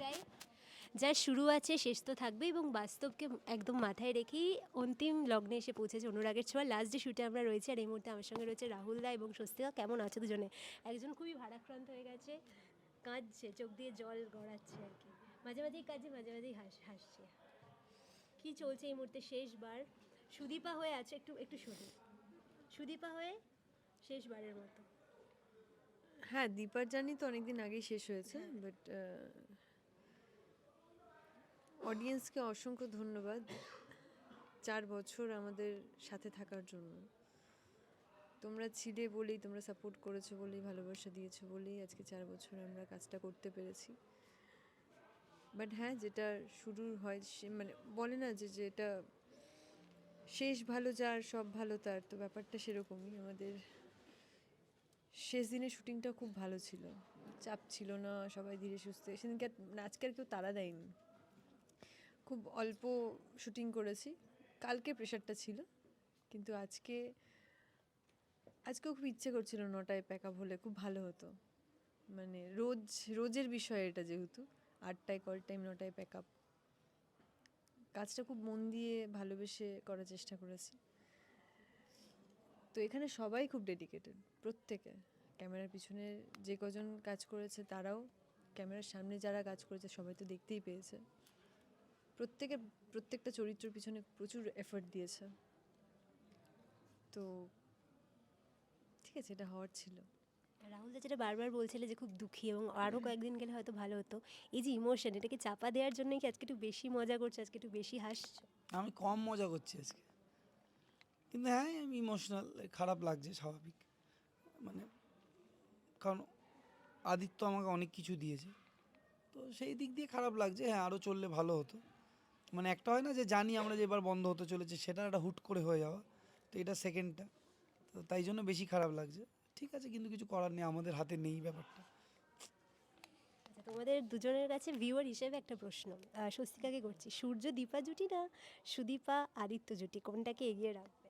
যাই যার শুরু আছে শেষ তো থাকবে এবং বাস্তবকে একদম মাথায় রেখেই অন্তিম লগ্নে এসে পৌঁছেছে অনুরাগের ছোঁয়া। লাস্ট ডে শুটে আমরা রয়েছি আর এই মুহূর্তে আমার সঙ্গে রয়েছে রাহুল দা এবং স্বস্তিকা। কেমন আছে দুজনে? একজন খুবই ভারাক্রান্ত হয়ে গেছে কাঁদছে চোখ দিয়ে জল গড়াচ্ছে আর কি। মাঝে মাঝেই কাঁদছে মাঝে মাঝেই হাস হাসছে। কি চলছে এই মুহূর্তে? শেষবার। সুদীপা হয়ে আছে একটু একটু শুধু সুদীপা হয়ে শেষবারের মতো। হ্যাঁ দীপার জার্নি তো অনেকদিন আগেই শেষ হয়েছে বাট অডিয়েন্সকে অসংখ্য ধন্যবাদ চার বছর আমাদের সাথে থাকার জন্য। তোমরা ছিলে বলেই, তোমরা সাপোর্ট করেছ বলেই, ভালোবাসা দিয়েছ বলেই আজকে চার বছর আমরা কাজটা করতে পেরেছি। বাট হ্যাঁ যেটা শুরুর হয় সে মানে বলে না যে যেটা শেষ ভালো যার সব ভালো তার, তো ব্যাপারটা সেরকমই। আমাদের শেষ দিনের শুটিংটা খুব ভালো ছিল। চাপ ছিল না, সবাই ধীরে সুস্থে। সেদিনকে আজকে আর কেউ তাড়া দেয়নি। খুব অল্প শুটিং করেছি। কালকে প্রেশারটা ছিল, কিন্তু আজকে, আজকেও খুব ইচ্ছে করছিল নটায় প্যাক আপ হলে, খুব ভালো হতো। মানে রোজ, রোজের বিষয় এটা যেহেতু, আটটায় কল টাইম নটায় প্যাক আপ কাজটা খুব মন দিয়ে ভালোবেসে করার চেষ্টা করেছি। তো এখানে সবাই খুব ডেডিকেটেড প্রত্যেকে। ক্যামেরার পিছনে যে কজন কাজ করেছে তারাও, ক্যামেরার সামনে যারা কাজ করেছে সবাই তো দেখতেই পেয়েছে। প্রত্যেকে প্রত্যেকটা চরিত্রের পিছনে প্রচুর এফর্ট দিয়েছে। তো ঠিক আছে এটা হওয়ার ছিল। রাহুল দা যেটা বারবার বলছিলে যে খুব দুঃখী এবং আরও কয়েকদিন গেলে হয়তো ভালো হতো এই যে ইমোশন এটাকে চাপা দেওয়ার জন্য কি আজকে একটু বেশি মজা করছ আজকে একটু বেশি হাসছো? আমি কম মজা করছি আজকে। কিন্তু হ্যাঁ আমি ইমোশনাল খারাপ লাগছে স্বাভাবিক। মানে কারণ আদিত্য আমাকে অনেক কিছু দিয়েছে। তো সেই দিক দিয়ে খারাপ লাগছে হ্যাঁ আরও চললে ভালো হতো। মানে একটা হয় না যে জানি আমরা যে এবার বন্ধ হতে চলেছে সেটা একটা হুট করে হয়ে যাওয়া। তো এটা সেকেন্ডটা তো তাই জন্য বেশি খারাপ লাগছে। ঠিক আছে কিন্তু কিছু করার নেই আমাদের হাতে নেই ব্যাপারটা। আচ্ছা তোমাদের দুজনের কাছে ভিউয়ার হিসেবে একটা প্রশ্ন। স্বস্তিকাকে করছি সূর্য দীপা জুটি না সুদীপা আদিত্য জুটি? কোনটাকে এগিয়ে রাখবে?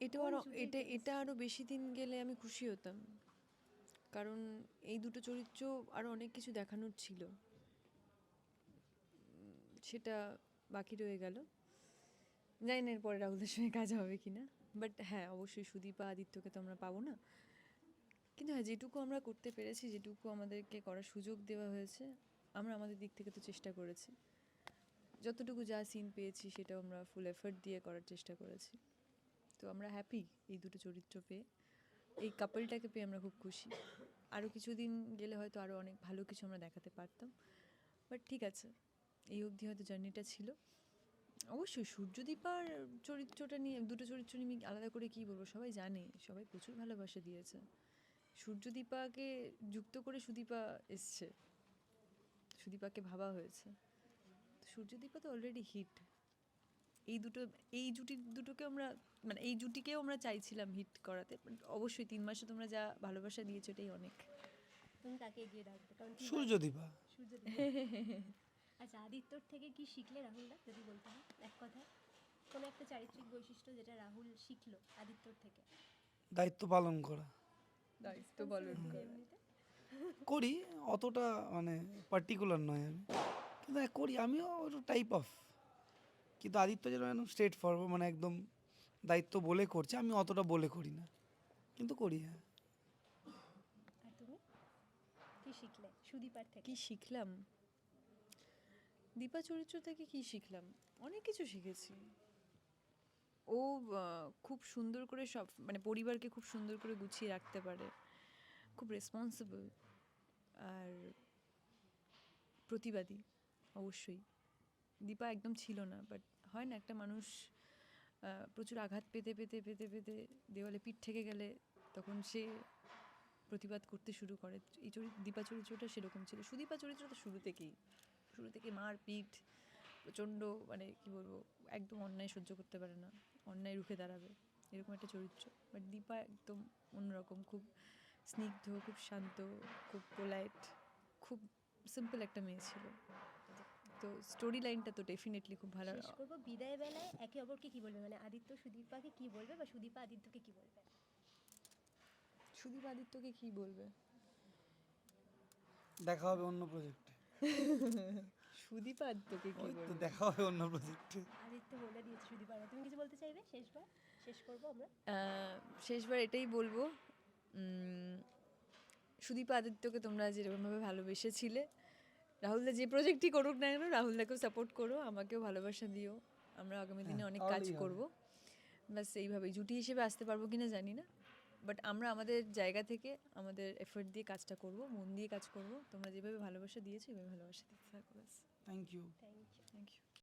এটা আরও এটা এটা আরও বেশি দিন গেলে আমি খুশি হতাম। কারণ এই দুটো চরিত্র আরও অনেক কিছু দেখানোর ছিল। সেটা বাকি রয়ে গেল। জানি না এরপরে রাহুলদের সঙ্গে কাজ হবে কি না বাট হ্যাঁ অবশ্যই সুদীপা, আদিত্যকে তো আমরা পাবো না। কিন্তু হ্যাঁ যেটুকু আমরা করতে পেরেছি, যেটুকু আমাদেরকে করার সুযোগ দেওয়া হয়েছে, আমরা আমাদের দিক থেকে তো চেষ্টা করেছি। যতটুকু যা সিন পেয়েছি, সেটাও আমরা ফুল এফর্ট দিয়ে করার চেষ্টা করেছি। তো আমরা হ্যাপি এই দুটো চরিত্র পেয়ে। এই কাপলটাকে পেয়ে আমরা খুব খুশি। আরও কিছুদিন গেলে হয়তো আরও অনেক ভালো কিছু আমরা দেখাতে পারতাম। বাট ঠিক আছে। এই অবধি হয়তো জার্নিটা ছিল। অবশ্যই সূর্যদীপার চরিত্রটা নিয়ে দুটো চরিত্র নিয়ে আমি আলাদা করে কী বলব? সবাই জানে সবাই প্রচুর ভালোবাসা দিয়েছে। সূর্যদীপাকে যুক্ত করে সুদীপা এসছে। সুদীপাকে ভাবা হয়েছে। তো সূর্যদীপা তো অলরেডি হিট এই দুটো এই জুটি দুটোকে আমরা মানে এই জুটিকেও আমরা চাইছিলাম হিট করাতে অবশ্যই তিন মাসে তোমরা যা ভালোবাসা দিয়েছ এটাই অনেক। তুমি তাকে এগিয়ে রাখবে কারণ সূর্যদীপা? সূর্য আচ্ছা আদিত্যর থেকে কি শিখলে রাহুলদা যদি বলতে হয়? এক কথায়। কোনো একটা চারিত্রিক বৈশিষ্ট্য যেটা রাহুল শিখলো আদিত্যর থেকে? দায়িত্ব পালন করা। দায়িত্ব পালন এমনিতে? করি অতটা মানে পার্টিকুলার নয় আমি। কিন্তু হ্যাঁ করি আমিও টাইপ অফ কিন্তু আদিত্য যেন একদম স্ট্রেট ফরওয়ার্ড মানে একদম দায়িত্ব বলে করছে আমি অতটা বলে করি না। কিন্তু করি হ্যাঁ। কি শিখলে সুদীপার থেকে? কি শিখলাম? দীপা চরিত্র থেকে কি শিখলাম? অনেক কিছু শিখেছি। ও খুব সুন্দর করে সব মানে পরিবারকে খুব সুন্দর করে গুছিয়ে রাখতে পারে। খুব রেসপন্সিবল আর প্রতিবাদী, অবশ্যই। দীপা একদম ছিল না বাট হয় না একটা মানুষ প্রচুর আঘাত পেতে পেতে পেতে পেতে দেওয়ালে পিঠ থেকে গেলে তখন সে প্রতিবাদ করতে শুরু করে। এই চরিত্র দীপা চরিত্রটা সেরকম ছিল। সুদীপা চরিত্রটা শুরু থেকেই শুরু থেকে মার পিঠ প্রচণ্ড মানে কি বলব একদম অন্যায় সহ্য করতে পারে না অন্যায় রুখে দাঁড়াবে এরকম একটা চরিত্র। বাট দীপা একদম অন্যরকম খুব স্নিগ্ধ খুব শান্ত খুব পোলাইট খুব সিম্পল একটা মেয়ে ছিল। তো স্টোরি লাইনটা তো ডেফিনেটলি খুব ভালো। শেষ করব বিদায় বেলায় একে অপরকে কি বলবে? মানে আদিত্য সুদীপাকে কি বলবে বা সুদীপা আদিত্যকে কি বলবে? সুদীপ আদিত্যকে কি বলবে? দেখা হবে অন্য প্রজেক্টে সুদীপ আদিত্যকে কি তো বলব? দেখা হবে অন্য প্রজেক্টে। আদিত্য বলে দিয়েছে সুদীপ আর তুমি কিছু বলতে চাইবে? শেষবার? শেষ করব আমরা? শেষবার এটাই বলব। উম, সুদীপ আদিত্যকে তোমরা যেরকমভাবে ভালোবেসেছিলে রাহুলদা যে প্রজেক্টই করুক না কেন রাহুলদাকেও সাপোর্ট করো আমাকেও ভালোবাসা দিও। আমরা আগামী দিনে হ্যাঁ, অনেক কাজ তাহলেই করব। ব্যাস এইভাবেই। জুটি হিসেবে আসতে পারব কিনা জানি না। বাট আমরা আমাদের জায়গা থেকে আমাদের এফোর্ট দিয়ে কাজটা করব মন দিয়ে কাজ করব। তোমরা যেভাবে ভালোবাসা দিয়েছ এভাবে ভালোবাসা দিতে থাকো ব্যাস। Thank you thank you thank you